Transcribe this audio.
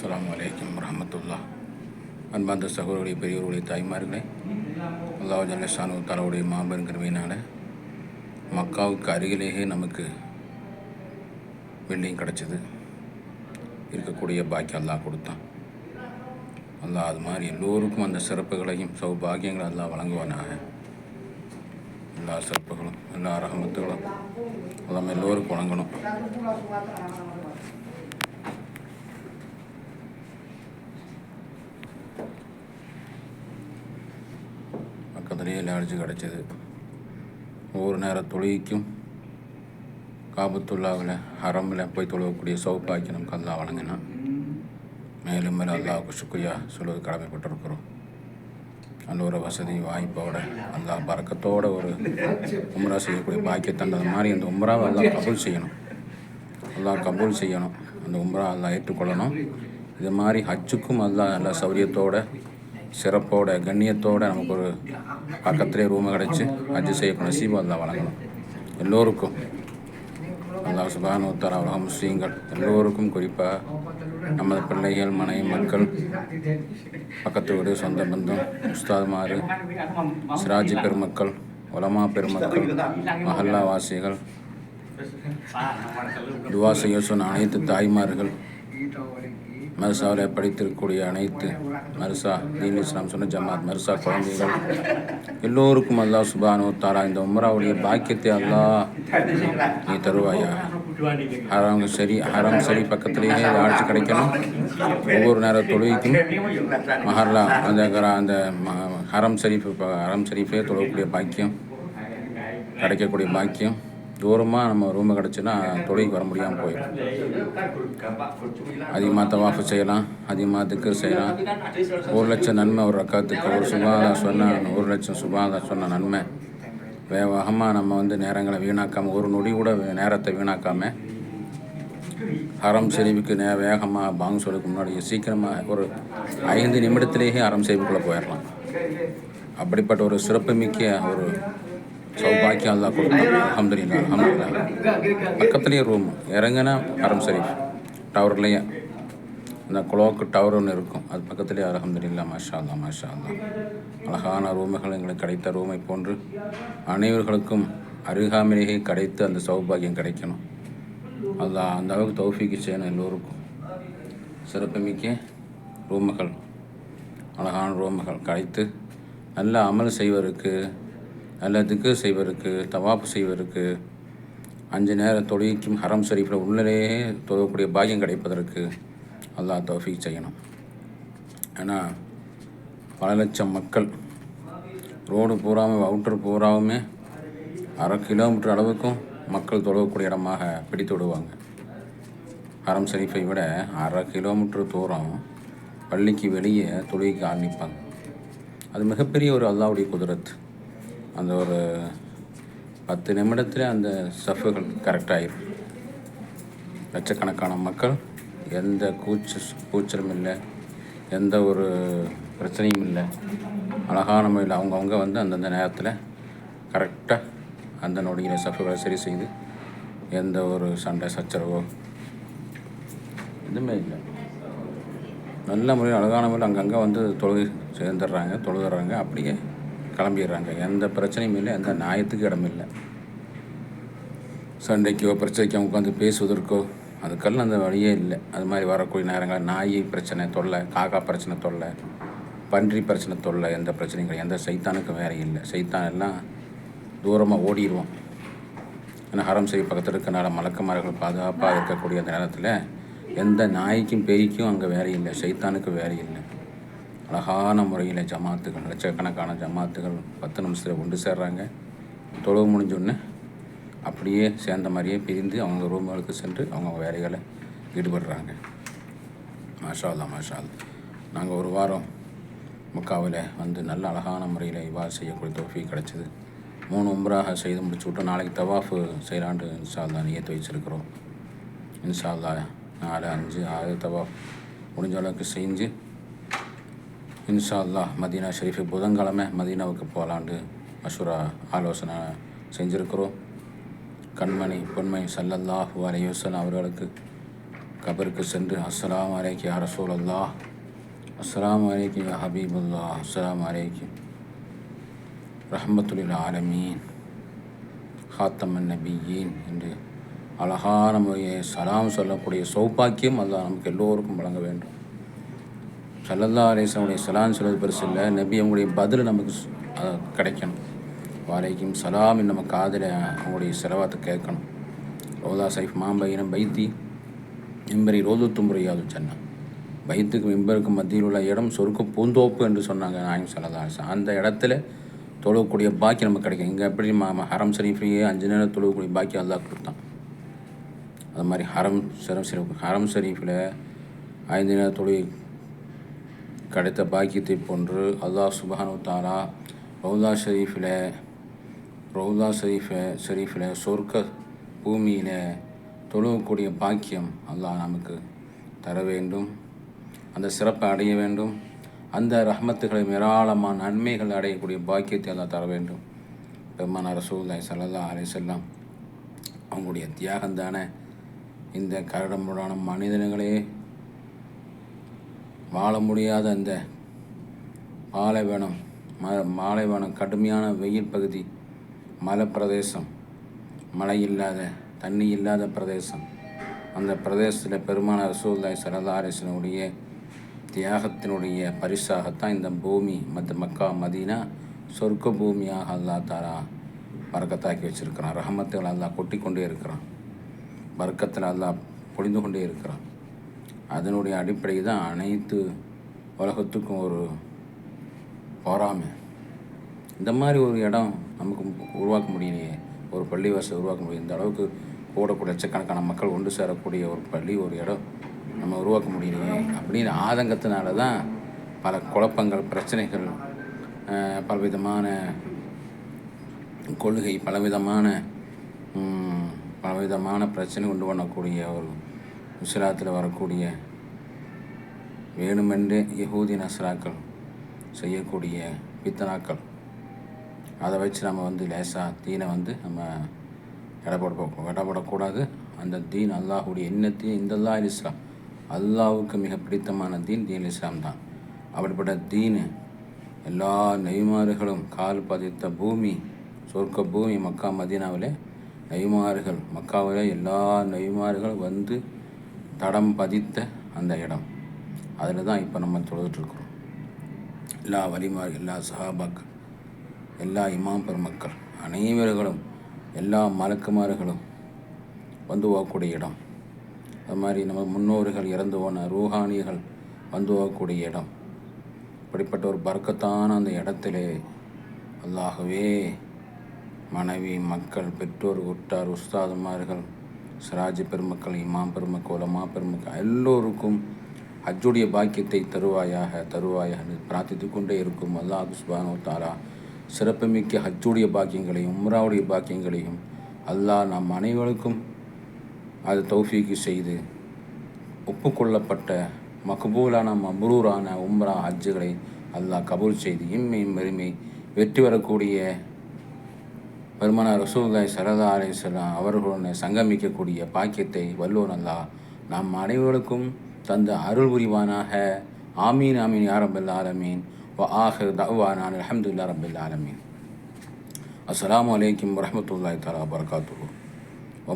அஸ்லாம் வலைக்கம் வரஹமத்துல்லா அன்பார்ந்த சகோதரருடைய பெரியவர்களுடைய தாய்மார்களே அல்லாஹ் ஜல்லஷானு தாலாவுடைய மாபெரும் கருவியினால் மக்காவுக்கு அருகிலேயே நமக்கு பில்டிங் கிடச்சிது. இருக்கக்கூடிய பாக்கியம் அல்லாஹ் கொடுத்தான். அல்லாஹ் அது மாதிரி எல்லோருக்கும் அந்த சிறப்புகளையும் சௌபாகியங்களை எல்லாம் வழங்குவானாக. எல்லா சிறப்புகளும் எல்லா ரகமத்துகளும் எல்லாம் எல்லோருக்கும் வழங்கணும். பக்கத்துலேயே லாட்ஜு கிடச்சிது. ஒவ்வொரு நேர தொழுகைக்கும் காபத்துல்லாவில் ஹரமில் போய் தொழுவக்கூடிய சௌப்பாக்கி நமக்கு அல்லா வழங்கினான் மேலும் மேலும் அல்லாவுக்கு சுக்ரியா சொல்வது கடமைப்பட்டிருக்கிறோம். அந்த ஒரு வசதி வாய்ப்போட அல்லா பறக்கத்தோட ஒரு உம்ரா செய்யக்கூடிய பாக்கியத்தை அந்த மாதிரி அந்த உம்ராவை எல்லாம் கபூல் செய்யணும். எல்லாம் கபூல் செய்யணும். அந்த உம்ரா எல்லாம் ஏற்றுக்கொள்ளணும். இது மாதிரி ஹஜ்ஜுக்கும் அல்லா நல்லா சௌரியத்தோடு சிறப்போட கண்ணியத்தோட நமக்கு ஒரு பக்கத்திலே ரூமை கிடச்சி அஜி செய்யக்கூடிய நசீபம் தான் வழங்கணும். எல்லோருக்கும். அல்லா சுபானு தலா உலக முஸ்லீம்கள் எல்லோருக்கும் குறிப்பாக நமது பிள்ளைகள் மனைவி மக்கள் பக்கத்து வீடு சொந்த பந்தம் உஸ்தாதுமாறு சிராஜி பெருமக்கள் உலமா பெருமக்கள் மஹல்லா வாசிகள் துவா செய்ய சொன்ன அனைத்து தாய்மார்கள் மர்சாவில் படித்திருக்கக்கூடிய அனைத்து மர்சா தீன் இஸ்லாம் சொன்ன ஜமாத் மர்சா குழந்தைகள் எல்லோருக்கும் அல்லாஹ் சுபானு தாரா இந்த உம்ராவுடைய பாக்கியத்தை அல்லாஹ் நீ தருவாயா ஹரம் சரி ஹரம் சரி பக்கத்திலேயே ஆட்சி கிடைக்கணும். ஒவ்வொரு நேர தொழுகைக்கும் மஹர்லா அந்த கரா- அந்த ம- ஹரம் ஷரீஃப் ப- ஹரம் ஷரீஃபே தொழக்கூடிய பாக்கியம் கிடைக்கக்கூடிய பாக்கியம். தூரமாக நம்ம ரூமை கிடச்சுன்னா தொழிலுக்கு வர முடியாமல் போயிடும். அதிகமாக தவாஃபு செய்யலாம் அதிகமாக திக்கர் செய்யலாம். ஒரு லட்சம் நன்மை ஒரு ரக்காத்துக்கு. ஒரு சுபாதா சொன்ன ஒரு லட்சம் சுபாதா சொன்ன நன்மை. வேகமாக நம்ம வந்து நேரங்களை வீணாக்காமல் ஒரு நொடி கூட வே- நேரத்தை வீணாக்காமல் அறம் செறிவுக்கு நே வேகமாக பாங் சொல்லுக்கு முன்னாடி சீக்கிரமாக ஒரு ஐந்து நிமிடத்திலேயே அறம் செறிவுக்குள்ளே போயிடலாம். அப்படிப்பட்ட ஒரு சிறப்புமிக்க ஒரு சௌபாக்கியம் அல்லா கொடுத்தான் அஹமதுல்லா அஹமதுல்லா பக்கத்துலேயே ரூம் இறங்கினா ஹரம் ஷெரீஃப் டவர்லேயே. அந்த குளோக்கு டவர் ஒன்று இருக்கும். அது பக்கத்துலேயே அலகம்துல்லா மாஷா அல்லா மாஷா அல்லா அழகான ரூமுகள் எங்களுக்கு கிடைத்த ரூமை போன்று அனைவர்களுக்கும் அருகாமையே கிடைத்து அந்த சௌபாகியம் கிடைக்கணும். அல்லா அந்த அளவுக்கு தௌஃபிக்கு செய்யணும் எல்லோருக்கும். சிறப்புமிக்க ரூமுகள் அழகான ரூமுகள் கிடைத்து நல்ல அமல் செய்வருக்கு நல்ல திக்கு செய்வருக்கு தவாப்பு செய்வதற்கு அஞ்சு நேர தொழுகைக்கும் ஹரம் ஷரீஃபில் உள்ளே தொழக்கூடிய பாக்கியம் கிடைப்பதற்கு அல்லாஹ் தௌஃபீக் செய்யணும். ஏன்னா பல லட்சம் மக்கள் ரோடு பூராவும் அவுட்டர் பூராவுமே அரை கிலோமீட்டர் அளவுக்கும் மக்கள் தொழக்கூடிய இடமாக பிடித்து விடுவாங்க. ஹரம் ஷரீஃபை விட அரை கிலோமீட்டர் தூரம் பள்ளிக்கு வெளியே தொழுகைக்கு ஆரம்பிப்பாங்க. அது மிகப்பெரிய ஒரு அல்லாவுடைய குதிரத்து அந்த ஒரு பத்து நிமிடத்தில் அந்த ஸ்டஃப்புகள் கரெக்டாகிடும் லட்சக்கணக்கான மக்கள் எந்த கூச்ச கூச்சலும் இல்லை எந்த ஒரு பிரச்சனையும் இல்லை. அழகான முறையில் அவங்கவுங்க வந்து அந்தந்த நேரத்தில் கரெக்டாக அந்த நொடியில் ஸ்டஃப்புகளை சரி செய்து எந்த ஒரு சண்டை சச்சரவோ எதுவுமே இல்லை. நல்ல முறையில் அழகான முறையில் அங்கங்கே வந்து தொழுகை சேர்ந்துடுறாங்க தொழுதுறாங்க அப்படியே கிளம்பிடுறாங்க. எந்த பிரச்சனையும் இல்லை எந்த நியாயத்துக்கு இடம் இல்லை. சண்டைக்கோ பிரச்சனைக்கோ உட்காந்து பேசுவதற்கோ அதுக்கெல்லாம் அந்த வழியே இல்லை. அது மாதிரி வரக்கூடிய நேரங்களில் நாய் பிரச்சனை தொல்லை காக்கா பிரச்சனை தொல்லை பன்றி பிரச்சனை தொல்லை எந்த பிரச்சனையும் கிடையாது. எந்த சைத்தானுக்கும் வேற இல்லை. சைத்தான் எல்லாம் தூரமாக ஓடிடுவோம் ஏன்னா ஹரம் செய்ய பக்கத்தில் இருக்கனால மலக்குமார்கள் பாதுகாப்பாக இருக்கக்கூடிய அந்த நேரத்தில் எந்த நாய்க்கும் பேய்க்கும் அங்கே வேற இல்லை. சைத்தானுக்கு வேற இல்லை. அழகான முறையில் ஜமாத்துகள் லட்சக்கணக்கான ஜமாத்துகள் பத்து நிமிஷத்தில் ஒன்று சேர்றாங்க. தொழுவு முடிஞ்சோடனே அப்படியே சேர்ந்த மாதிரியே பிரிந்து அவங்க ரூம்களுக்கு சென்று அவங்க வேலைகளை ஈடுபடுறாங்க. மாஷா மாஷால் நாங்கள் ஒரு வாரம் முக்காவில் வந்து நல்ல அழகான முறையில் இவ்வாறு செய்யக்கூடிய தொஃபி கிடச்சிது. மூணு உம்ராக செய்து முடிச்சு விட்டு நாளைக்கு தவாஃபு செய்யலான்ட்டு இன்ஷால்லா நியத்து வச்சுருக்கிறோம். இன்ஷால்லா நாலு அஞ்சு ஆறு தவாஃப் முடிஞ்ச அளவுக்கு செஞ்சு இன்ஷா அல்லாஹ் மதீனா ஷெரீஃபு புதன்கிழமை மதீனாவுக்கு போகலான்ட்டு மஷூரா ஆலோசனை செஞ்சுருக்கிறோம். கண்மணி பொன்மை சல்லல்லாஹு அலைஹி அவர்களுக்கு கபருக்கு சென்று அஸ்லாம் அலைக்கி யா ரசூலல்லா அஸ்ஸலாமு அலைக்கி யா ஹபீபுல்லா அஸ்லாம் அலைக்கி ரஹமத்துலில் ஆலமீன் ஹாத்தமன் நபியீன் என்று அழகான முறையை சலாம் சொல்லக்கூடிய சௌபாக்கியம் அல்லாஹ் நமக்கு எல்லோருக்கும் வழங்க வேண்டும். சல்லல்லா அலிஸ்லாமுடைய சலாம் சொல்வது பெருசு இல்லை. நபி அவங்களுடைய பதில் நமக்கு கிடைக்கணும். வாலைக்கும் சலாம் நம்ம காதில் அவங்களுடைய செலவாத்தை கேட்கணும். ரோதா சைஃப் மாம்பையினம் பைத்தி மெம்பரி ரோது முறையாது சொன்னா பைத்துக்கு மெம்பருக்கு மத்தியில் உள்ள இடம் சொருக்க பூந்தோப்பு என்று சொன்னாங்க நாயம் சலதா அலிஸ்லாம் அந்த இடத்துல தொழுகக்கூடிய பாக்கி நமக்கு கிடைக்கும். இங்கே எப்படி மா ஹரம் ஷரீஃபையே அஞ்சு நேரம் தொழுகக்கூடிய பாக்கி அல்லாஹ் கொடுத்தான். அது மாதிரி ஹரம் சரம் ஷரீஃப் ஹரம் ஷரீஃபில் ஐந்து நேரம் தொழில் கிடைத்த பாக்கியத்தை போன்று அல்லாஹ் சுபஹானு தாரா ரவுதா ஷரீஃபில் ரவுதா ஷரீஃபை ஷரீஃபில் சொர்க்க பூமியில் தொழுகக்கூடிய பாக்கியம் அல்லாஹ் நமக்கு தர வேண்டும். அந்த சிறப்பை அடைய வேண்டும். அந்த ரஹமத்துகளை ஏராளமான நன்மைகள் அடையக்கூடிய பாக்கியத்தை எல்லாம் தர வேண்டும். பெருமான ரசூல்லாய் சல்லல்லா அலைஹிஸ்ஸலாம் அவங்களுடைய தியாகம் தானே இந்த கரடமுடான மனிதர்களே வாழ முடியாத அந்த பாலைவனம் ம மாலைவனம் கடுமையான வெயில் பகுதி மலை பிரதேசம் மழை இல்லாத தண்ணி இல்லாத பிரதேசம். அந்த பிரதேசத்தில் பெருமான ரசூல்லாய் சரதாரிசனுடைய தியாகத்தினுடைய பரிசாகத்தான் இந்த பூமி மத்த மக்கா மதீனா சொர்க்க பூமியாக அல்லா தாரா பறக்கத்தாக்கி வச்சிருக்கிறான். ரஹமத்துகள் அல்லா கொட்டி கொண்டே இருக்கிறான். வர்க்கத்தில் அல்லா பொழிந்து கொண்டே இருக்கிறான். அதனுடைய அடிப்படை தான் அனைத்து உலகத்துக்கும் ஒரு பொறாமை. இந்த மாதிரி ஒரு இடம் நமக்கு உருவாக்க முடியலையே. ஒரு பள்ளிவாசல் உருவாக்க முடியும் இந்த அளவுக்கு கூடக்கூடிய லட்சக்கணக்கான மக்கள் ஒன்று சேரக்கூடிய ஒரு பள்ளி ஒரு இடம் நம்ம உருவாக்க முடியலையே அப்படின்னு ஆதங்கத்தினால தான் பல குழப்பங்கள் பிரச்சனைகள் பலவிதமான கொள்கை பலவிதமான பலவிதமான பிரச்சனை கொண்டு பண்ணக்கூடிய ஒரு இஸ்லாத்தில் வரக்கூடிய வேணுமென்றே யகூதி நஸ்ராக்கள் செய்யக்கூடிய பித்தனாக்கள். அதை வச்சு நம்ம வந்து லேசாக தீனை வந்து நம்ம இடப்பட இடப்படக்கூடாது அந்த தீன் அல்லாஹுடைய எண்ணத்தையும் இந்த அல்லா இஸ்லாம். அல்லாவுக்கு மிக பிடித்தமான தீன் தீன் இஸ்லாம் தான். அப்படிப்பட்ட தீனு எல்லா நெய்மாறுகளும் கால் பதித்த பூமி சொர்க்க பூமி மக்கா மதீனாவிலே நெய்மாறுகள் மக்காவில் எல்லா நெய்மாறுகள் வந்து தடம் பதித்த அந்த இடம். அதில் தான் இப்போ நம்ம தொழுதுட்ருக்குறோம் எல்லா வலிமார் எல்லா சஹாபாக்கள் எல்லா இமாம் பெருமக்கள் அனைவர்களும் எல்லா மலக்குமார்களும் வந்து போகக்கூடிய இடம். அது மாதிரி நம்ம முன்னோர்கள் இறந்து போன ரூஹானிகள் வந்து போகக்கூடிய இடம். இப்படிப்பட்ட ஒரு பறக்கத்தான அந்த இடத்திலே அல்லாகவே மனைவி மக்கள் பெற்றோர் உற்றார் உஸ்தாதுமார்கள் சிராஜ் பெருமக்கள் இமாம் பெருமக்கள் உலமா பெருமக்கள் எல்லோருக்கும் ஹஜ்ஜுடைய பாக்கியத்தை தருவாயாக தருவாயாக பிரார்த்தித்து கொண்டே இருக்கும் அல்லாஹ் சுபானோ தாரா சிறப்புமிக்க ஹஜ்ஜுடைய பாக்கியங்களையும் உம்ராவுடைய பாக்கியங்களையும் அல்லாஹ் நம் அனைவருக்கும் அது தௌஃபீக்கு செய்து ஒப்புக்கொள்ளப்பட்ட மக்பூலான மப்ரூரான உம்ரா ஹஜ்ஜுகளை அல்லாஹ் கபூல் செய்து இம்மை மெருமை வெற்றி வரக்கூடிய பெருமான ரசூல்லாய் சரதா அலிஸ்லாம் அவர்களுடன் சங்கமிக்கக்கூடிய பாக்கியத்தை வல்லோன் அல்லா. நம் அனைவருக்கும் தந்த அருள் புரிவானாக. ஆமீன் ஆமீன் யாரபில் ஆலமீன். வ ஆஹிர் தஅவானான் அல்ஹம்துலில்லாஹ் ஆலமீன். அஸ்லாம் அலைக்கும் வரமத்துல்லாய் தஆலா வபரகாத்துஹு. வ